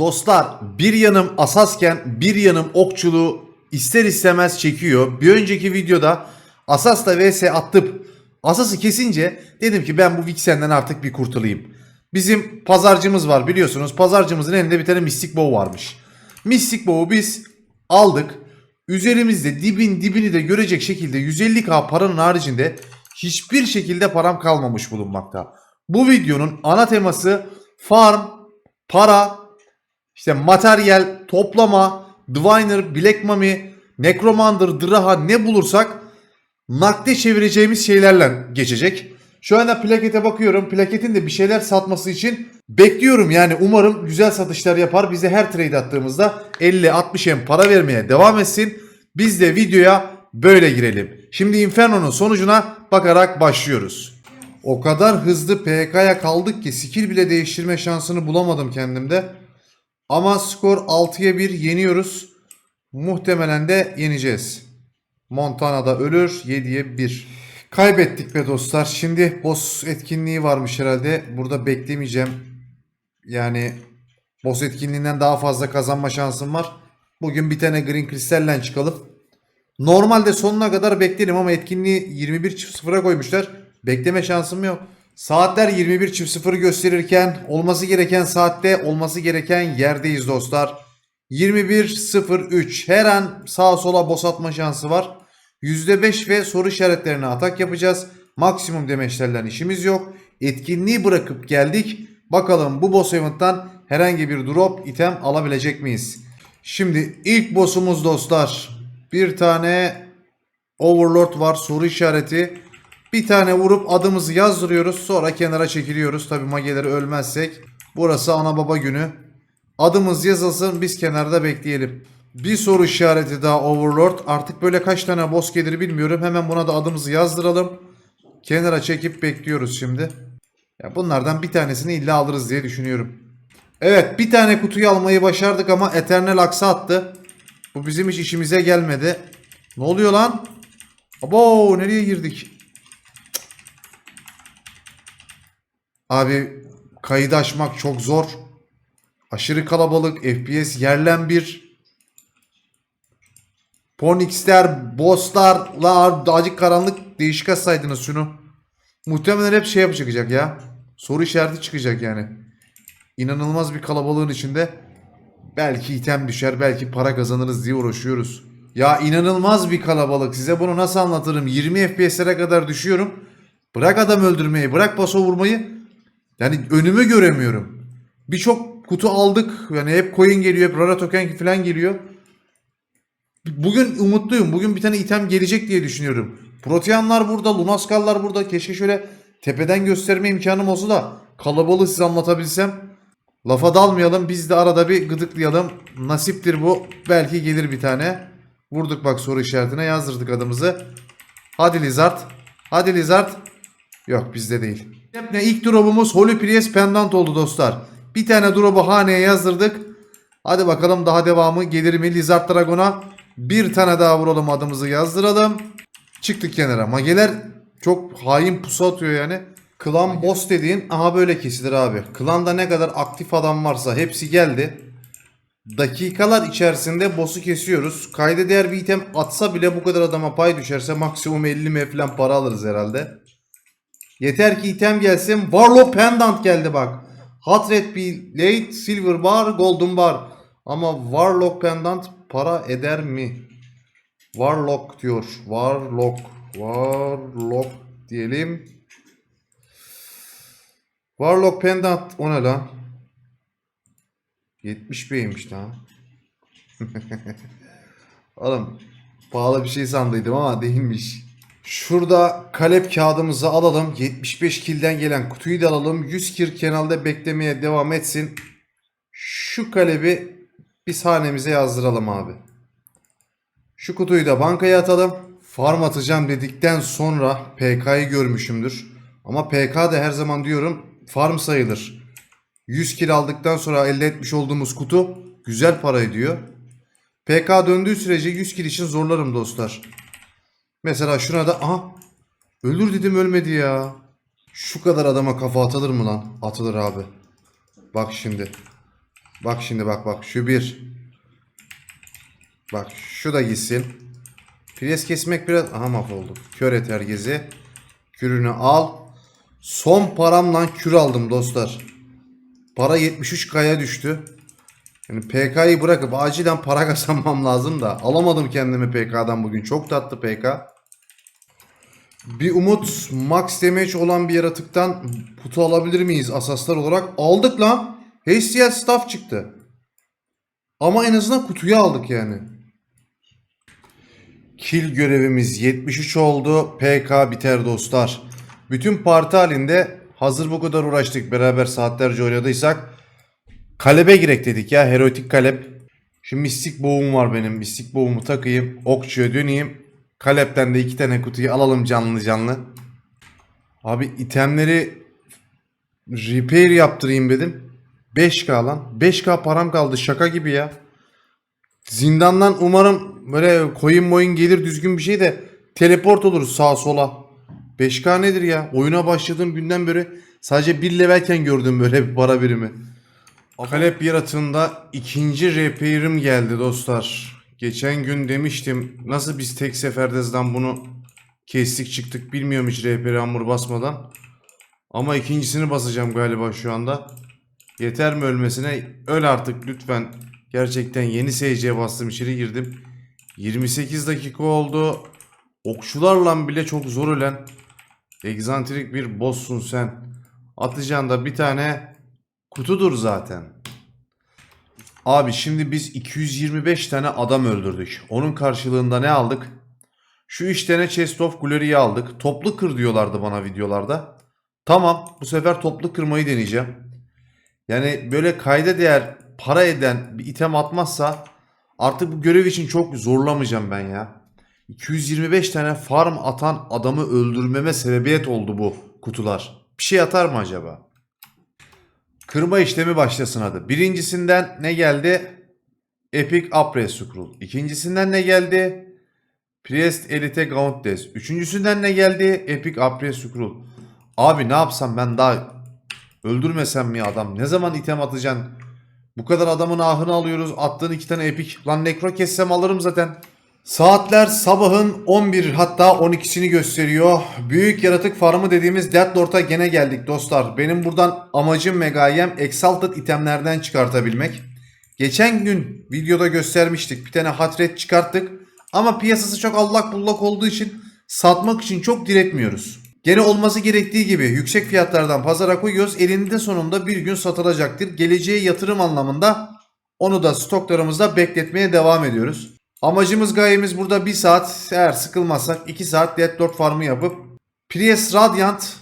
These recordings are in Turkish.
Dostlar bir yanım asasken bir yanım okçuluğu ister istemez çekiyor. Bir önceki videoda Asas'la vs attıp Asas'ı kesince dedim ki ben bu Vixen'den artık bir kurtulayım. Bizim pazarcımız var biliyorsunuz. Pazarcımızın elinde bir tane Mystic Bow varmış. Mystic Bow'u biz aldık. Üzerimizde dibin dibini de görecek şekilde 150k paranın haricinde hiçbir şekilde param kalmamış bulunmakta. Bu videonun ana teması farm, para, işte materyal, toplama, Diviner, Black Mummy, Necromander, Draha ne bulursak nakde çevireceğimiz şeylerle geçecek. Şu anda plakete bakıyorum. Plaketin de bir şeyler satması için bekliyorum. Yani umarım güzel satışlar yapar. Bize her trade attığımızda 50-60 hem para vermeye devam etsin. Biz de videoya böyle girelim. Şimdi Inferno'nun sonucuna bakarak başlıyoruz. O kadar hızlı PK'ya kaldık ki skill bile değiştirme şansını bulamadım kendimde. Ama skor 6'ya 1 yeniyoruz. Muhtemelen de yeneceğiz. Montana'da ölür 7'ye 1. Kaybettik be dostlar. Şimdi boss etkinliği varmış herhalde. Burada beklemeyeceğim. Yani boss etkinliğinden daha fazla kazanma şansım var. Bugün bir tane Green Crystal'le çıkalım. Normalde sonuna kadar beklerim ama etkinliği 21.00'a koymuşlar. Bekleme şansım yok. Saatler 21.00 gösterirken olması gereken saatte olması gereken yerdeyiz dostlar. 21.03 her an sağa sola boss atma şansı var. %5 ve soru işaretlerine atak yapacağız. Maksimum demeçlerden işimiz yok. Etkinliği bırakıp geldik. Bakalım bu boss event'tan herhangi bir drop item alabilecek miyiz? Şimdi ilk boss'umuz dostlar. Bir tane Overlord var soru işareti. Bir tane vurup adımızı yazdırıyoruz. Sonra kenara çekiliyoruz. Tabi mageleri ölmezsek. Burası ana baba günü. Adımız yazılsın biz kenarda bekleyelim. Bir soru işareti daha Overlord. Artık böyle kaç tane boss gelir bilmiyorum. Hemen buna da adımızı yazdıralım. Kenara çekip bekliyoruz şimdi. Ya bunlardan bir tanesini illa alırız diye düşünüyorum. Evet bir tane kutuyu almayı başardık ama Eternal Aksa attı. Bu bizim hiç işimize gelmedi. Ne oluyor lan? Abo nereye girdik? Abi kaydı açmak çok zor. Aşırı kalabalık. FPS yerlen bir. Ponix'ler, bosslar, la acık karanlık değişik atsaydınız şunu. Muhtemelen hep şey yapacak ya. Soru işareti çıkacak yani. İnanılmaz bir kalabalığın içinde belki item düşer, belki para kazanırız diye uğraşıyoruz. Ya inanılmaz bir kalabalık. Size bunu nasıl anlatırım? 20 FPS'lere kadar düşüyorum. Bırak adam öldürmeyi, bırak paso vurmayı. Yani önümü göremiyorum. Birçok kutu aldık. Yani hep coin geliyor, hep rara token falan geliyor. Bugün umutluyum. Bugün bir tane item gelecek diye düşünüyorum. Proteanlar burada, Lunaskallar burada. Keşke şöyle tepeden gösterme imkanım olsa da kalabalığı size anlatabilsem. Lafa dalmayalım. Biz de arada bir gıdıklayalım. Nasiptir bu. Belki gelir bir tane. Vurduk bak soru işaretine yazdırdık adımızı. Hadi Lizard. Hadi Lizard. Yok bizde değil. Ne ilk drop'umuz Holy Priest Pendant oldu dostlar. Bir tane drop'u haneye yazdırdık. Hadi bakalım daha devamı gelir mi Lizard Dragon'a? Bir tane daha vuralım adımızı yazdıralım. Çıktık kenara. Mageler çok hain pusu atıyor yani. Klan boss dediğin aha böyle kesilir abi. Klanda ne kadar aktif adam varsa hepsi geldi. Dakikalar içerisinde boss'u kesiyoruz. Kayda değer bir item atsa bile bu kadar adama pay düşerse maksimum 50 m falan para alırız herhalde. Yeter ki item gelsin. Warlock Pendant geldi bak. Hot Red Blade, Silver Bar, Golden Bar. Ama Warlock Pendant para eder mi? Warlock diyor. Warlock. Warlock diyelim. Warlock Pendant o ne lan? 70 beymiş lan. Oğlum pahalı bir şey sandıydım ama değilmiş. Şurada kalep kağıdımızı alalım. 75 kilden gelen kutuyu da alalım. 100 kir kenarda beklemeye devam etsin. Şu kalebi biz hanemize yazdıralım abi. Şu kutuyu da bankaya atalım. Farm atacağım dedikten sonra PK'yı görmüşümdür. Ama PK da her zaman diyorum farm sayılır. 100 kil aldıktan sonra elde etmiş olduğumuz kutu güzel para ediyor. PK döndüğü sürece 100 kil için zorlarım dostlar. Mesela şuna da aha ölür dedim ölmedi ya. Şu kadar adama kafa atılır mı lan? Atılır abi. Bak şimdi. Bak şimdi bak bak şu bir. Bak şu da gitsin. Pres kesmek biraz... Aha mahvolduk. Kör et herkesi. Kürünü al. Son paramla kür aldım dostlar. Para 73k'ya düştü. Yani PK'yı bırakıp acilen para kazanmam lazım da. Alamadım kendimi PK'dan bugün. Çok tatlı PK. Bir umut max damage olan bir yaratıktan kutu alabilir miyiz asaslar olarak? Aldık lan. HCL staff çıktı. Ama en azından kutuyu aldık yani. Kill görevimiz 73 oldu. PK biter dostlar. Bütün parti halinde hazır bu kadar uğraştık beraber saatlerce oynadıysak kalebe girek dedik ya heroitik kalep. Şimdi mistik boğum var benim. Mistik boğumu takayım. Okçuya döneyim. Kalepten de iki tane kutuyu alalım canlı canlı. Abi itemleri repair yaptırayım dedim. 5K lan. 5K param kaldı şaka gibi ya. Zindandan umarım böyle coin moyun gelir düzgün bir şey de teleport oluruz sağa sola. 5K nedir ya? Oyuna başladığım günden beri sadece bir levelken gördüm böyle bir para birimi. Kalep yaratığında ikinci repair'im geldi dostlar. Geçen gün demiştim nasıl biz tek seferde zaten bunu kestik çıktık bilmiyorum hiç repair hamur basmadan. Ama ikincisini basacağım galiba şu anda. Yeter mi ölmesine? Öl artık lütfen. Gerçekten yeni SC bastım içeri girdim. 28 dakika oldu. Okçularla bile çok zor ölen egzantrik bir boss'sun sen. Atacağın da bir tane kutudur zaten. Abi şimdi biz 225 tane adam öldürdük. Onun karşılığında ne aldık? Şu üç tane Chest of Glory'yi aldık. Toplu kır diyorlardı bana videolarda. Tamam bu sefer toplu kırmayı deneyeceğim. Yani böyle kayda değer para eden bir item atmazsa artık bu görev için çok zorlamayacağım ben ya. 225 tane farm atan adamı öldürmeme sebebiyet oldu bu kutular. Bir şey atar mı acaba? Kırma işlemi başlasın hadi. Birincisinden ne geldi? Epic Apres Scroll. İkincisinden ne geldi? Priest Elite Gauntlet. Üçüncüsünden ne geldi? Epic Apres Scroll. Abi ne yapsam ben daha öldürmesem mi adam? Ne zaman item atacaksın? Bu kadar adamın ahını alıyoruz. Attığın iki tane epic. Lan nekro kessem alırım zaten. Saatler sabahın 11 hatta 12'sini gösteriyor. Büyük yaratık farmı dediğimiz Deathlord'a gene geldik dostlar. Benim buradan amacım Megayem Exalted itemlerden çıkartabilmek. Geçen gün videoda göstermiştik. Bir tane hatret çıkarttık. Ama piyasası çok allak bullak olduğu için satmak için çok diretmiyoruz. Gene olması gerektiği gibi yüksek fiyatlardan pazara koyuyoruz. Elinde sonunda bir gün satılacaktır. Geleceğe yatırım anlamında onu da stoklarımızda bekletmeye devam ediyoruz. Amacımız gayemiz burada 1 saat eğer sıkılmazsak 2 saat Deathlord farmı yapıp Priest Radiant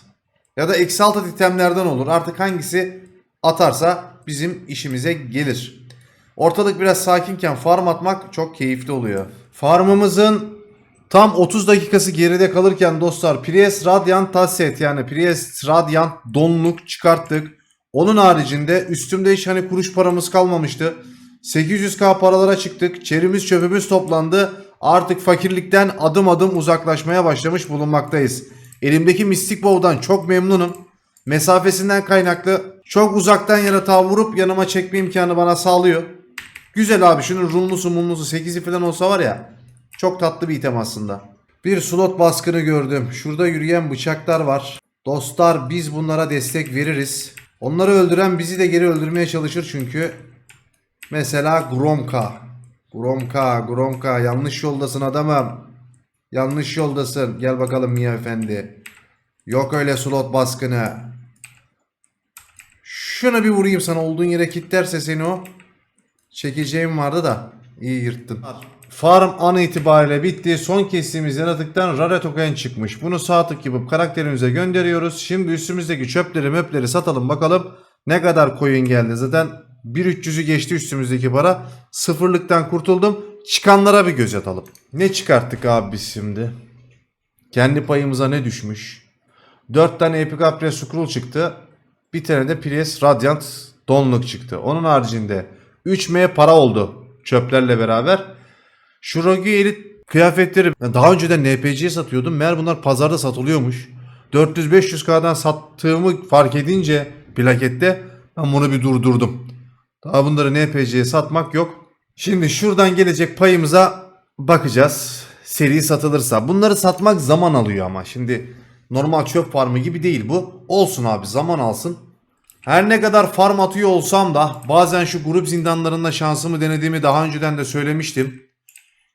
ya da Exalted itemlerden olur. Artık hangisi atarsa bizim işimize gelir. Ortalık biraz sakinken farm atmak çok keyifli oluyor. Farmımızın tam 30 dakikası geride kalırken dostlar Priest Radiant Tasset yani Priest Radiant donluk çıkarttık. Onun haricinde üstümde hiç hani kuruş paramız kalmamıştı. 800k paralara çıktık. Çerimiz çöpümüz toplandı. Artık fakirlikten adım adım uzaklaşmaya başlamış bulunmaktayız. Elimdeki Mystic Bow'dan çok memnunum. Mesafesinden kaynaklı çok uzaktan yaratığa vurup yanıma çekme imkanı bana sağlıyor. Güzel abi şunun runlusu munlusu 8'i falan olsa var ya çok tatlı bir item aslında. Bir slot baskını gördüm. Şurada yürüyen bıçaklar var. Dostlar biz bunlara destek veririz. Onları öldüren bizi de geri öldürmeye çalışır çünkü. Mesela Gromka. Gromka, Gromka yanlış yoldasın adamım. Yanlış yoldasın. Gel bakalım Mia Efendi. Yok öyle slot baskını. Şuna bir vurayım sana olduğun yere kilitlerse seni o. Çekeceğim vardı da iyi yırttın. Farm an itibariyle bitti. Son kestiğimiz yaratıktan rare token çıkmış. Bunu sağ tık yapıp karakterimize gönderiyoruz. Şimdi üstümüzdeki çöpleri möpleri satalım bakalım. Ne kadar coin geldi. Zaten 1.300'ü geçti üstümüzdeki para. Sıfırlıktan kurtuldum. Çıkanlara bir göz atalım. Ne çıkarttık abi biz şimdi? Kendi payımıza ne düşmüş? 4 tane Epic Apres Scroll çıktı. Bir tane de Priest Radiant donluk çıktı. Onun haricinde 3M para oldu çöplerle beraber. Şu Rogue Elite kıyafetleri daha önceden NPC'ye satıyordum. Meğer bunlar pazarda satılıyormuş. 400-500K'dan sattığımı fark edince plakette ben bunu bir durdurdum. Daha bunları NPC'ye satmak yok. Şimdi şuradan gelecek payımıza bakacağız. Seri satılırsa. Bunları satmak zaman alıyor ama. Şimdi normal çöp farmı gibi değil bu. Olsun abi zaman alsın. Her ne kadar farm atıyor olsam da bazen şu grup zindanlarında şansımı denediğimi daha önceden de söylemiştim.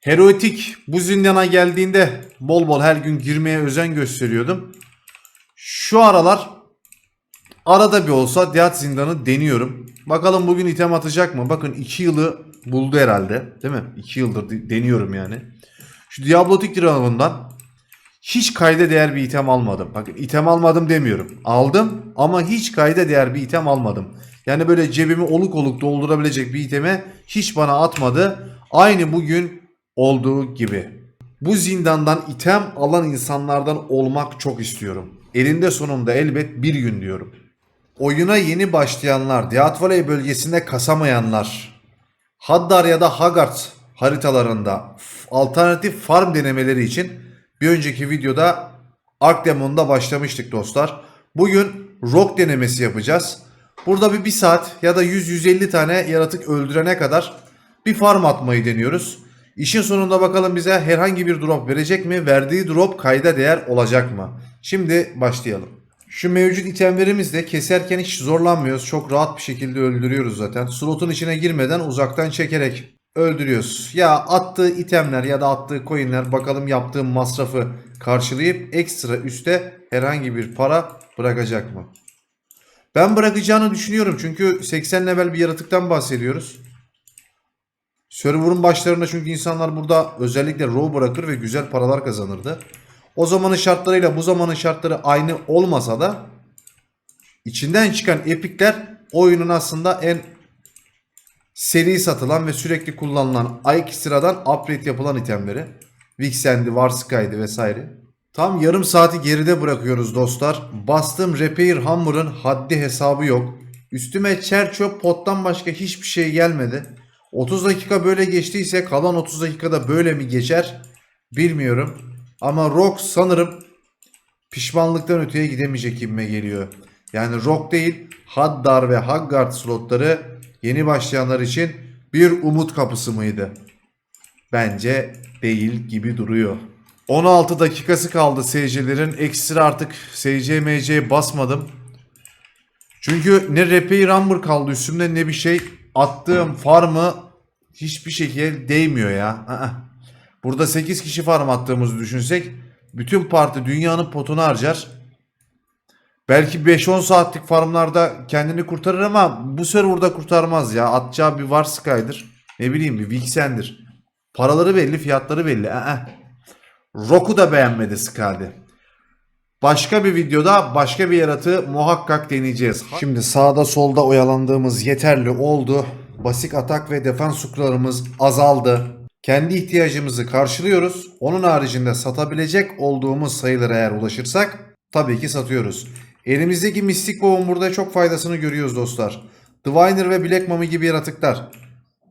Heroitik bu zindana geldiğinde bol bol her gün girmeye özen gösteriyordum. Şu aralar arada bir olsa Diyat zindanı deniyorum. Bakalım bugün item atacak mı? Bakın 2 yılı buldu herhalde. Değil mi? 2 yıldır de- deniyorum yani. Şu Diablotik Dragon'dan hiç kayda değer bir item almadım. Bakın item almadım demiyorum. Aldım ama hiç kayda değer bir item almadım. Yani böyle cebimi oluk oluk doldurabilecek bir iteme hiç bana atmadı. Aynı bugün olduğu gibi. Bu zindandan item alan insanlardan olmak çok istiyorum. Elinde sonunda elbet bir gün diyorum. Oyuna yeni başlayanlar, Diatvoley bölgesinde kasamayanlar, Haddar ya da Haggard haritalarında alternatif farm denemeleri için bir önceki videoda Arkdemon'da başlamıştık dostlar. Bugün rock denemesi yapacağız. Burada bir, bir saat ya da 100-150 tane yaratık öldürene kadar bir farm atmayı deniyoruz. İşin sonunda bakalım bize herhangi bir drop verecek mi? Verdiği drop kayda değer olacak mı? Şimdi başlayalım. Şu mevcut itemlerimizle keserken hiç zorlanmıyoruz. Çok rahat bir şekilde öldürüyoruz zaten. Slotun içine girmeden uzaktan çekerek öldürüyoruz. Ya attığı itemler ya da attığı coinler bakalım yaptığı masrafı karşılayıp ekstra üste herhangi bir para bırakacak mı? Ben bırakacağını düşünüyorum çünkü 80 level bir yaratıktan bahsediyoruz. Server'ın başlarında çünkü insanlar burada özellikle row bırakır ve güzel paralar kazanırdı. O zamanın şartlarıyla bu zamanın şartları aynı olmasa da içinden çıkan epikler oyunun aslında en seri satılan ve sürekli kullanılan ekstradan upgrade yapılan itemleri. Vixen'di, Warsky'di vesaire. Tam yarım saati geride bırakıyoruz dostlar. Bastığım Repair Hammer'ın haddi hesabı yok. Üstüme çer çöp pottan başka hiçbir şey gelmedi. 30 dakika böyle geçtiyse kalan 30 dakikada böyle mi geçer bilmiyorum. Ama Rock sanırım pişmanlıktan öteye gidemeyecek gibime geliyor. Yani Rock değil Haddar ve Haggard slotları yeni başlayanlar için bir umut kapısı mıydı? Bence değil gibi duruyor. 16 dakikası kaldı seyircilerin. Ekstra artık SCMC'ye basmadım. Çünkü ne Repair Rumble kaldı üstümde ne bir şey. Attığım farmı hiçbir şekilde değmiyor ya. Burada 8 kişi farm attığımızı düşünsek bütün parti dünyanın potunu harcar. Belki 5-10 saatlik farmlarda kendini kurtarır ama bu serverda kurtarmaz ya. Atacağı bir Warsky'dır. Ne bileyim bir Vixen'dir. Paraları belli, fiyatları belli. Aa. Rock'u da beğenmedi Skadi. Başka bir videoda başka bir yaratığı muhakkak deneyeceğiz. Şimdi sağda solda oyalandığımız yeterli oldu. Basit atak ve defans sukularımız azaldı. Kendi ihtiyacımızı karşılıyoruz. Onun haricinde satabilecek olduğumuz sayılara eğer ulaşırsak tabii ki satıyoruz. Elimizdeki Mystic Bow'un burada çok faydasını görüyoruz dostlar. Diviner ve Black Mummy gibi yaratıklar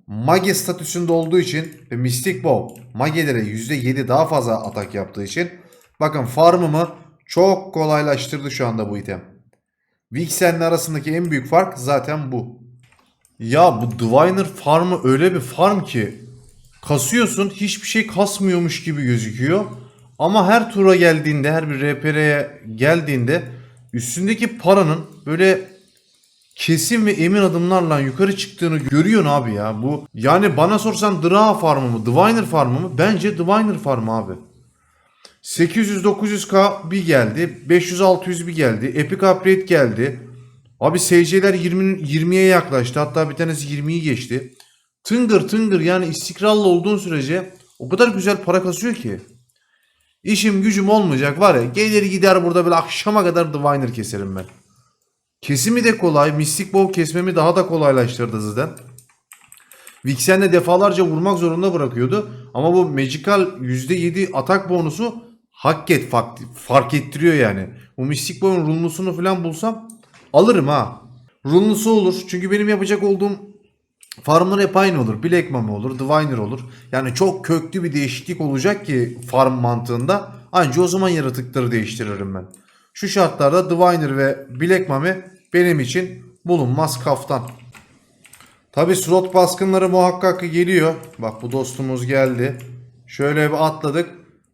Mage statüsünde olduğu için ve Mystic Bow Mage'lere %7 daha fazla atak yaptığı için bakın farmımı çok kolaylaştırdı şu anda bu item. Vixen'le arasındaki en büyük fark zaten bu. Ya bu Diviner farmı öyle bir farm ki kasıyorsun hiçbir şey kasmıyormuş gibi gözüküyor. Ama her tura geldiğinde her bir RPR'ye geldiğinde üstündeki paranın böyle kesin ve emin adımlarla yukarı çıktığını görüyorsun abi ya. Bu yani bana sorsan Dra farmı mı, Diviner farmı mı? Bence Diviner farmı abi. 800-900k bir geldi. 500-600 bir geldi. Epic Upgrade geldi. Abi SC'ler 20 20'ye yaklaştı. Hatta bir tanesi 20'yi geçti. Tıngır tıngır yani istikrarlı olduğun sürece o kadar güzel para kasıyor ki. İşim gücüm olmayacak var ya gelir gider burada böyle akşama kadar Diviner keserim ben. Kesimi de kolay. Mystic Bow kesmemi daha da kolaylaştırdı zaten. Vixen'le defalarca vurmak zorunda bırakıyordu. Ama bu Magical %7 atak bonusu hak et fark, fark ettiriyor yani. Bu Mystic Bow'un runlusunu falan bulsam alırım ha. Runlusu olur. Çünkü benim yapacak olduğum farmlar hep aynı olur. Black Mummy olur. Diviner olur. Yani çok köklü bir değişiklik olacak ki farm mantığında. Anca o zaman yaratıkları değiştiririm ben. Şu şartlarda Diviner ve Black Mummy benim için bulunmaz kaftan. Tabi slot baskınları muhakkak geliyor. Bak bu dostumuz geldi. Şöyle bir atladık.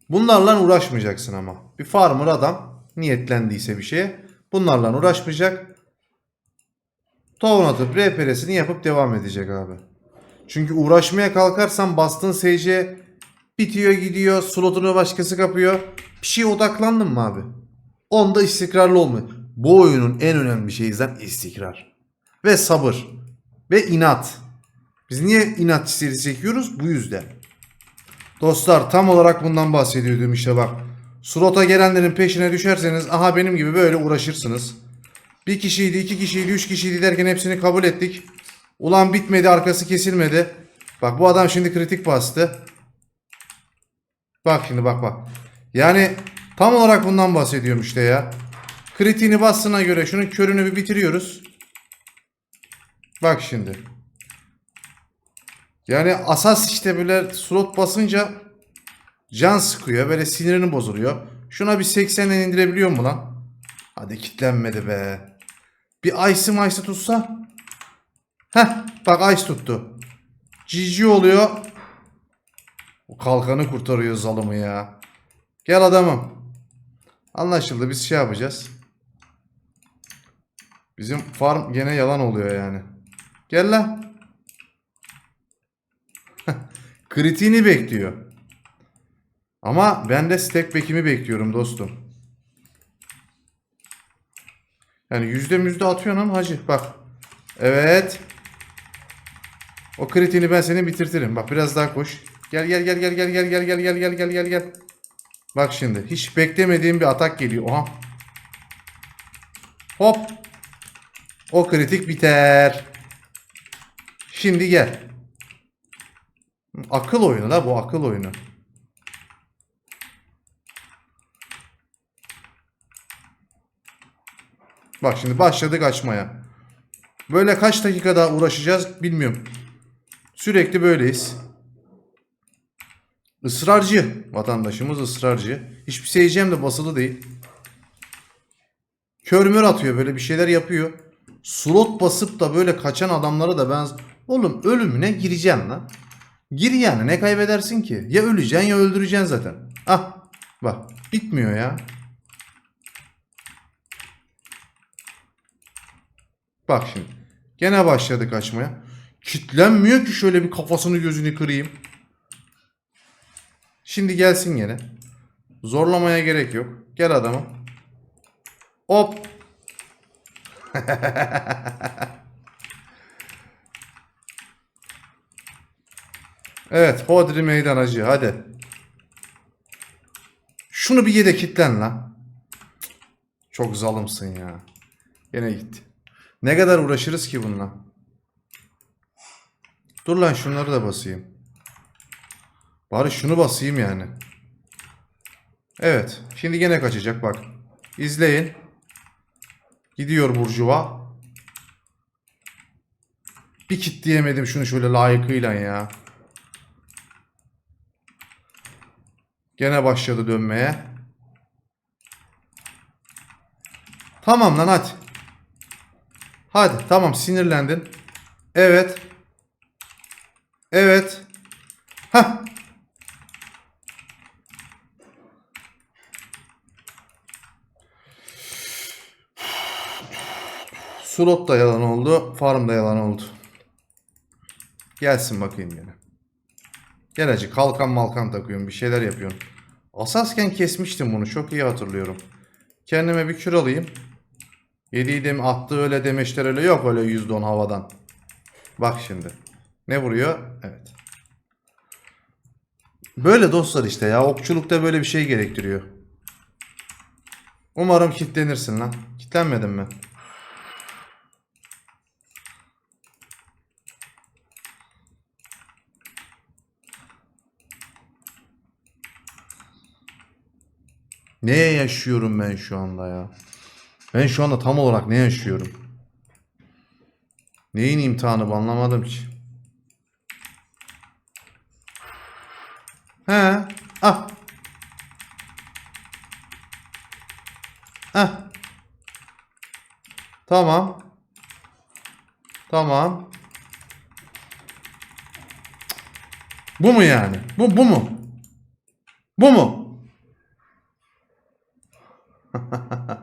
Bunlarla uğraşmayacaksın ama. Bir farmer adam niyetlendiyse bir şeye bunlarla uğraşmayacak. Tohum atıp RPR'sini yapıp devam edecek abi. Çünkü uğraşmaya kalkarsan bastığın SC bitiyor gidiyor slotunu başkası kapıyor. Bir şeye odaklandın mı abi? Onda istikrarlı olmuyor. Bu oyunun en önemli şeyi zaten istikrar. Ve sabır. Ve inat. Biz niye inat serisi çekiyoruz? Bu yüzden. Dostlar tam olarak bundan bahsediyordum işte bak. Slota gelenlerin peşine düşerseniz aha benim gibi böyle uğraşırsınız. Bir kişiydi, iki kişiydi, üç kişiydi derken hepsini kabul ettik. Ulan bitmedi, arkası kesilmedi. Bak bu adam şimdi kritik bastı. Bak şimdi bak bak. Yani tam olarak bundan bahsediyorum işte ya. Kritiğini bastığına göre şunun körünü bir bitiriyoruz. Bak şimdi. Yani asas işte böyle slot basınca can sıkıyor. Böyle sinirini bozuluyor. Şuna bir 80'den indirebiliyor mu lan? Hadi kitlenmedi be. Bir ice'ı maysı tutsa. Heh bak ice tuttu. GG oluyor. O kalkanı kurtarıyor zalımı ya. Gel adamım. Anlaşıldı biz şey yapacağız. Bizim farm gene yalan oluyor yani. Gel lan. Kritiğini bekliyor. Ama ben de stack back'imi bekliyorum dostum. Yani yüzde müzde atıyorsun ama hacı bak. Evet. O kritiğini ben senin bitirtirim. Bak biraz daha koş. Gel gel gel gel gel gel gel gel gel gel gel gel gel. Bak şimdi hiç beklemediğim bir atak geliyor. Oha. Hop. O kritik biter. Şimdi gel. Akıl oyunu la bu akıl oyunu. Bak şimdi başladık açmaya. Böyle kaç dakika daha uğraşacağız bilmiyorum. Sürekli böyleyiz. Israrcı. Vatandaşımız ısrarcı. Hiçbir şey yiyeceğim de basılı değil. Körmür atıyor böyle bir şeyler yapıyor. Slot basıp da böyle kaçan adamlara da ben... Oğlum ölümüne gireceksin lan. Gir yani ne kaybedersin ki? Ya öleceksin ya öldüreceksin zaten. Ah bak bitmiyor ya. Bak şimdi. Gene başladı kaçmaya. Kitlenmiyor ki şöyle bir kafasını gözünü kırayım. Şimdi gelsin gene. Zorlamaya gerek yok. Gel adama. Hop. evet. Hodri meydan acı. Hadi. Şunu bir yede kitlen lan. Çok zalımsın ya. Gene gitti. Ne kadar uğraşırız ki bununla? Dur lan şunları da basayım. Bari şunu basayım yani. Evet. Şimdi gene kaçacak bak. İzleyin. Gidiyor Burjuva. Bir kitleyemedim şunu şöyle layıkıyla ya. Gene başladı dönmeye. Tamam lan hadi. Hadi tamam sinirlendin. Evet. Evet. Hah. Slot da yalan oldu. Farm da yalan oldu. Gelsin bakayım gene. Gel acı kalkan malkan takıyorum. Bir şeyler yapıyorum. Asasken kesmiştim bunu. Çok iyi hatırlıyorum. Kendime bir kür alayım. Yediydim attı öyle demeçler öyle yok öyle %10 havadan. Bak şimdi. Ne vuruyor? Evet. Böyle dostlar işte ya. Okçulukta böyle bir şey gerektiriyor. Umarım kitlenirsin lan. Kitlenmedin mi? Neye yaşıyorum ben şu anda ya? Ben şu anda tam olarak ne yaşıyorum? Neyin imtihanı bu anlamadım ki. He. Ah. Ah. Tamam. Tamam. Bu mu yani? Bu, bu mu? Bu mu?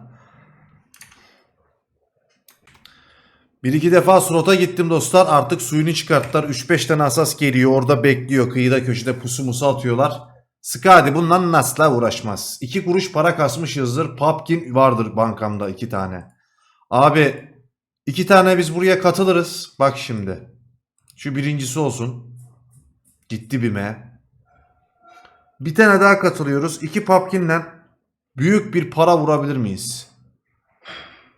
Bir iki defa slota gittim dostlar. Artık suyunu çıkarttılar. 3-5 tane asas geliyor. Orada bekliyor. Kıyıda köşede pusu musu atıyorlar. Skadi bundan nasla uğraşmaz. 2 kuruş para kasmışızdır. Popkin vardır bankamda 2 tane. Abi iki tane biz buraya katılırız. Bak şimdi. Şu birincisi olsun. Gitti bime. Bir tane daha katılıyoruz. İki Popkin'le büyük bir para vurabilir miyiz?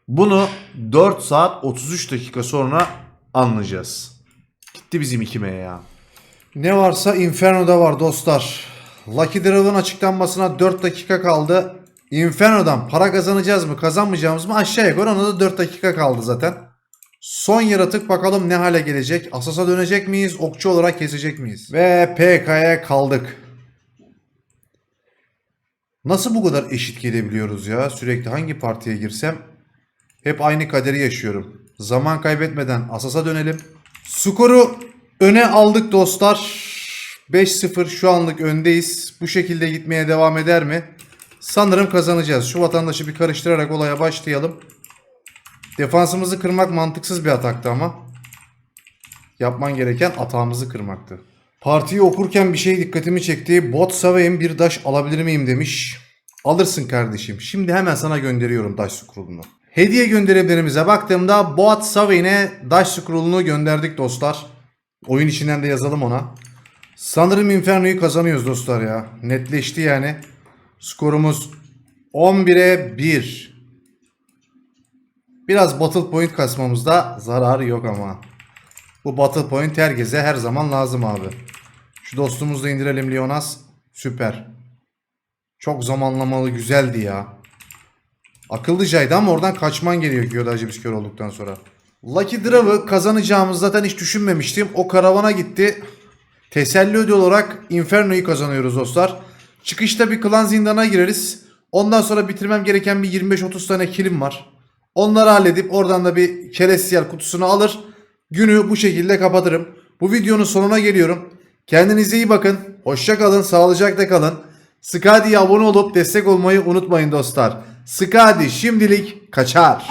Bunu 4 saat 33 dakika sonra anlayacağız. Gitti bizim ikime ya. Ne varsa Inferno'da var dostlar. Lucky Draw'ın açıklanmasına 4 dakika kaldı. Inferno'dan para kazanacağız mı kazanmayacağımız mı aşağı yukarı ona da 4 dakika kaldı zaten. Son yaratık bakalım ne hale gelecek. Asas'a dönecek miyiz? Okçu olarak kesecek miyiz? Ve PK'ya kaldık. Nasıl bu kadar eşit gelebiliyoruz ya? Sürekli hangi partiye girsem hep aynı kaderi yaşıyorum. Zaman kaybetmeden Asas'a dönelim. Skoru öne aldık dostlar. 5-0 şu anlık öndeyiz. Bu şekilde gitmeye devam eder mi? Sanırım kazanacağız. Şu vatandaşı bir karıştırarak olaya başlayalım. Defansımızı kırmak mantıksız bir ataktı ama. Yapman gereken atağımızı kırmaktı. Partiyi okurken bir şey dikkatimi çekti. Bot Savay'ın bir daş alabilir miyim demiş. Alırsın kardeşim. Şimdi hemen sana gönderiyorum daş scroll'unu. Hediye gönderimlerimize baktığımda Bot Savay'ine daş scroll'unu gönderdik dostlar. Oyun içinden de yazalım ona. Sanırım Inferno'yu kazanıyoruz dostlar ya. Netleşti yani. Skorumuz 11'e 1. Biraz battle point kasmamızda zararı yok ama. Bu battle point herkese her zaman lazım abi. Şu dostumuzu da indirelim Leonas. Süper. Çok zamanlamalı güzeldi ya. Akıllıcaydı ama oradan kaçman gerekiyor acı biz kör olduktan sonra. Lucky Draw'ı kazanacağımız zaten hiç düşünmemiştim. O karavana gitti. Teselli ödül olarak Inferno'yu kazanıyoruz dostlar. Çıkışta bir klan zindana gireriz. Ondan sonra bitirmem gereken bir 25-30 tane kilim var. Onları halledip oradan da bir Celestial kutusunu alır. Günü bu şekilde kapatırım. Bu videonun sonuna geliyorum. Kendinize iyi bakın. Hoşça kalın, sağlıcakla kalın. Skadi'ye abone olup destek olmayı unutmayın dostlar. Skadi şimdilik kaçar.